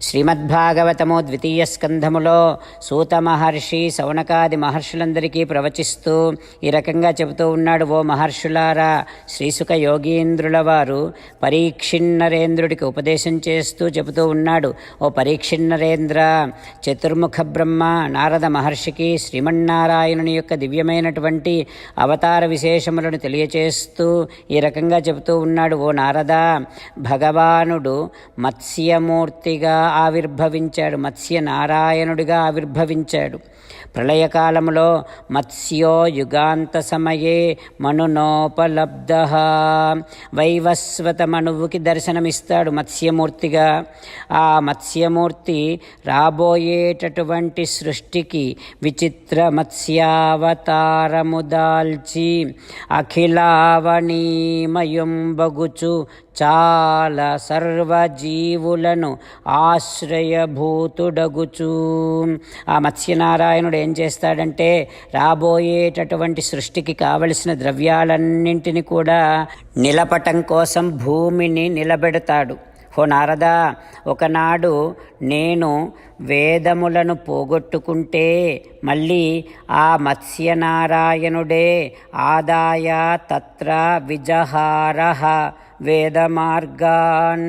శ్రీమద్భాగవతము ద్వితీయ స్కంధములో సూత మహర్షి సౌనకాది మహర్షులందరికీ ప్రవచిస్తూ ఈ రకంగా చెబుతూ ఉన్నాడు ఓ మహర్షులారా శ్రీసుక యోగీంద్రుల వారు పరీక్షిన్నరేంద్రుడికి ఉపదేశం చేస్తూ చెబుతూ ఉన్నాడు ఓ పరీక్షిన్నరేంద్ర చతుర్ముఖ బ్రహ్మ నారద మహర్షికి శ్రీమన్నారాయణుని యొక్క దివ్యమైనటువంటి అవతార విశేషములను తెలియచేస్తూ ఈ రకంగా చెబుతూ ఉన్నాడు ఓ నారద భగవానుడు మత్స్యమూర్తిగా ఆవిర్భవించాడు. మత్స్య నారాయణుడిగా ఆవిర్భవించాడు. ప్రళయకాలంలో మత్స్యో యుగాంత సమయే మనునోపలబ్ధ. వైవస్వత మనువుకి దర్శనమిస్తాడు మత్స్యమూర్తిగా. ఆ మత్స్యమూర్తి రాబోయేటటువంటి సృష్టికి విచిత్ర మత్స్యావతారము దాల్చి అఖిలావణీమయుంబగుచు చాలా సర్వజీవులను ఆశ్రయభూతుడగుచు. ఆ నారాయణుడు ఏం చేస్తాడంటే రాబోయేటటువంటి సృష్టికి కావలసిన ద్రవ్యాలన్నింటినీ కూడా నిలపటం కోసం భూమిని నిలబెడతాడు. హో నారదా ఒకనాడు నేను వేదములను పోగొట్టుకుంటే మళ్ళీ ఆ మత్స్యనారాయణుడే ఆదాయ తత్ర విజహార వేద మార్గాన్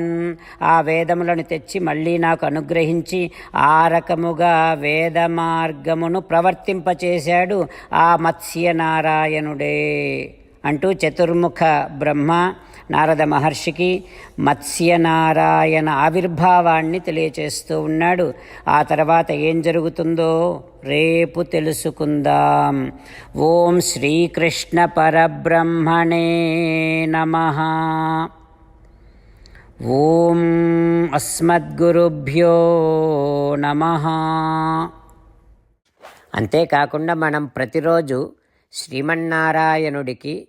ఆ వేదములను తెచ్చి మళ్ళీ నాకు అనుగ్రహించి ఆ రకముగా వేద మార్గమును ప్రవర్తింపచేశాడు ఆ మత్స్యనారాయణుడే అంటూ చతుర్ముఖ బ్రహ్మ నారద మహర్షికి మత్స్యనారాయణ ఆవిర్భావాన్ని తెలియచేస్తూ ఉన్నాడు. ఆ తర్వాత ఏం జరుగుతుందో రేపు తెలుసుకుందాం. ఓం శ్రీకృష్ణ పరబ్రహ్మణే నమ. ఓం అస్మద్గురుభ్యో నమ. అంతేకాకుండా మనం ప్రతిరోజు శ్రీమన్నారాయణుడికి